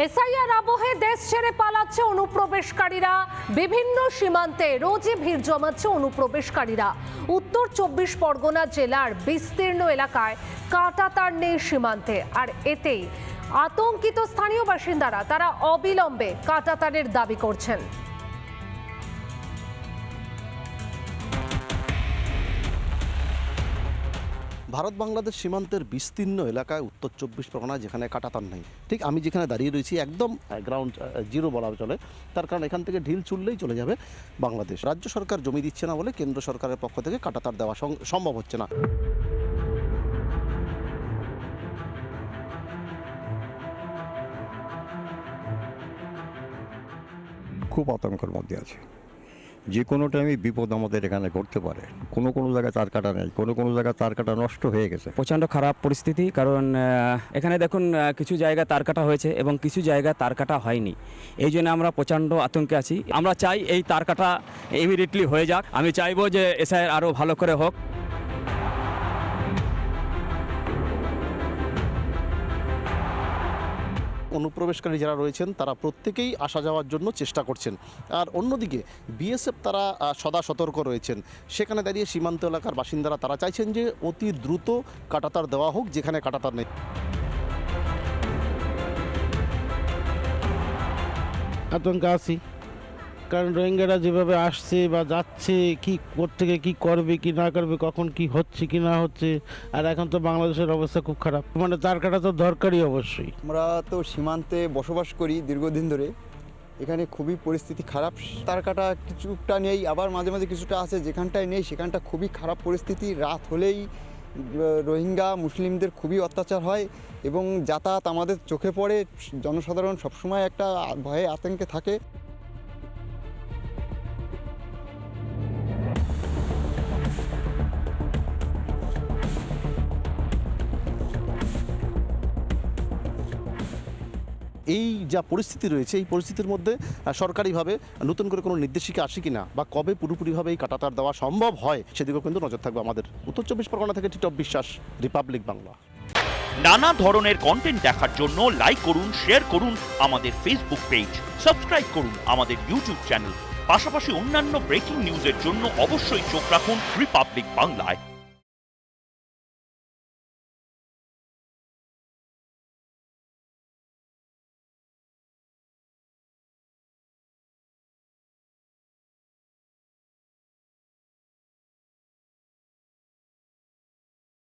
SIR আবহে দেশ ছেড়ে পালাচ্ছে অনুপ্রবেশকারীরা। বিভিন্ন সীমান্তে রোজই ভিড় জমাচ্ছে অনুপ্রবেশকারীরা। উত্তর চব্বিশ পরগনা জেলার বিস্তীর্ণ এলাকায় কাঁটাতার নেই সীমান্তে। আর এতেই আতঙ্কিত স্থানীয় বাসিন্দারা, তারা অবিলম্বে কাঁটাতারের দাবি করছেন। ভারত বাংলাদেশ সীমান্তের বিস্তীর্ণ এলাকায় উত্তর চব্বিশ পরগনা যেখানে কাটাতার নেই। ঠিক আমি যেখানে দাঁড়িয়ে রয়েছি একদম গ্রাউন্ড জিরো বলা চলে। তার কারণ এখান থেকে ঢিল চুললেই চলে যাবে বাংলাদেশ। রাজ্য সরকার জমি দিচ্ছে না বলে কেন্দ্র সরকারের পক্ষ থেকে কাটাতার দেওয়া সম্ভব হচ্ছে না। খুব আতঙ্কের মধ্যে আছে। যে কোনো টাইমে বিপদ আমাদের এখানে ঘটতে পারে। কোনো কোনো জায়গায় তার কাটা নেই, কোনো কোনো জায়গায় তার কাটা নষ্ট হয়ে গেছে। প্রচণ্ড খারাপ পরিস্থিতি, কারণ এখানে দেখুন কিছু জায়গা তার কাটা হয়েছে এবং কিছু জায়গা তার কাটা হয়নি। এই জন্য আমরা প্রচণ্ড আতঙ্কে আছি। আমরা চাই এই তার কাটা ইমিডিয়েটলি হয়ে যাক। আমি চাইব যে এসআই আরও ভালো করে হোক। অনুপ্রবেশকারী যারা রয়েছেন, তারা প্রত্যেকেই আসা যাওয়ার জন্য চেষ্টা করছেন। আর অন্যদিকে বিএসএফ তারা সদা সতর্ক রয়েছেন। সেখানে দাঁড়িয়ে সীমান্ত এলাকার বাসিন্দারা তারা চাইছেন যে অতি দ্রুত কাটাতার দেওয়া হোক, যেখানে কাটাতার নেই। আতঙ্ক আছি। কারণ রোহিঙ্গারা যেভাবে আসছে বা যাচ্ছে, কি থেকে কি করবে, কি না করবে, কখন কি হচ্ছে, কি না হচ্ছে, আর এখন তো বাংলাদেশের অবস্থা খুব খারাপ। মানে তার কাটা তো দরকারই অবশ্যই। আমরা তো সীমান্তে বসবাস করি দীর্ঘদিন ধরে। এখানে খুবই পরিস্থিতি খারাপ। তার কাটা কিছুটা নেই, আবার মাঝে মাঝে কিছুটা আছে, যেখানটায় নেই, সেখানটা খুবই খারাপ পরিস্থিতি। রাত হলেই রোহিঙ্গা মুসলিমদের খুবই অত্যাচার হয় এবং যাতায়াত আমাদের চোখে পড়ে। জনসাধারণ সবসময় একটা ভয়ে আতঙ্কে থাকে। এই যা পরিস্থিতি রয়েছে, এই পরিস্থিতির মধ্যে সরকারিভাবে নতুন করে কোনো নির্দেশিকা আসে কিনা বা কবে পুরোপুরিভাবে এই কাটাতার দেওয়া সম্ভব হয়, সেদিকেও কিন্তু নজর থাকবে আমাদের উত্তর চব্বিশ পরগনা থেকে টিটপ বিশ্বাস, রিপাবলিক বাংলা। নানা ধরনের কন্টেন্ট দেখার জন্য লাইক করুন শেয়ার করুন আমাদের ফেসবুক পেজ সাবস্ক্রাইব করুন আমাদের ইউটিউব চ্যানেল পাশাপাশি অন্যান্য ব্রেকিং নিউজের জন্য অবশ্যই চোখ রাখুন রিপাবলিক বাংলায়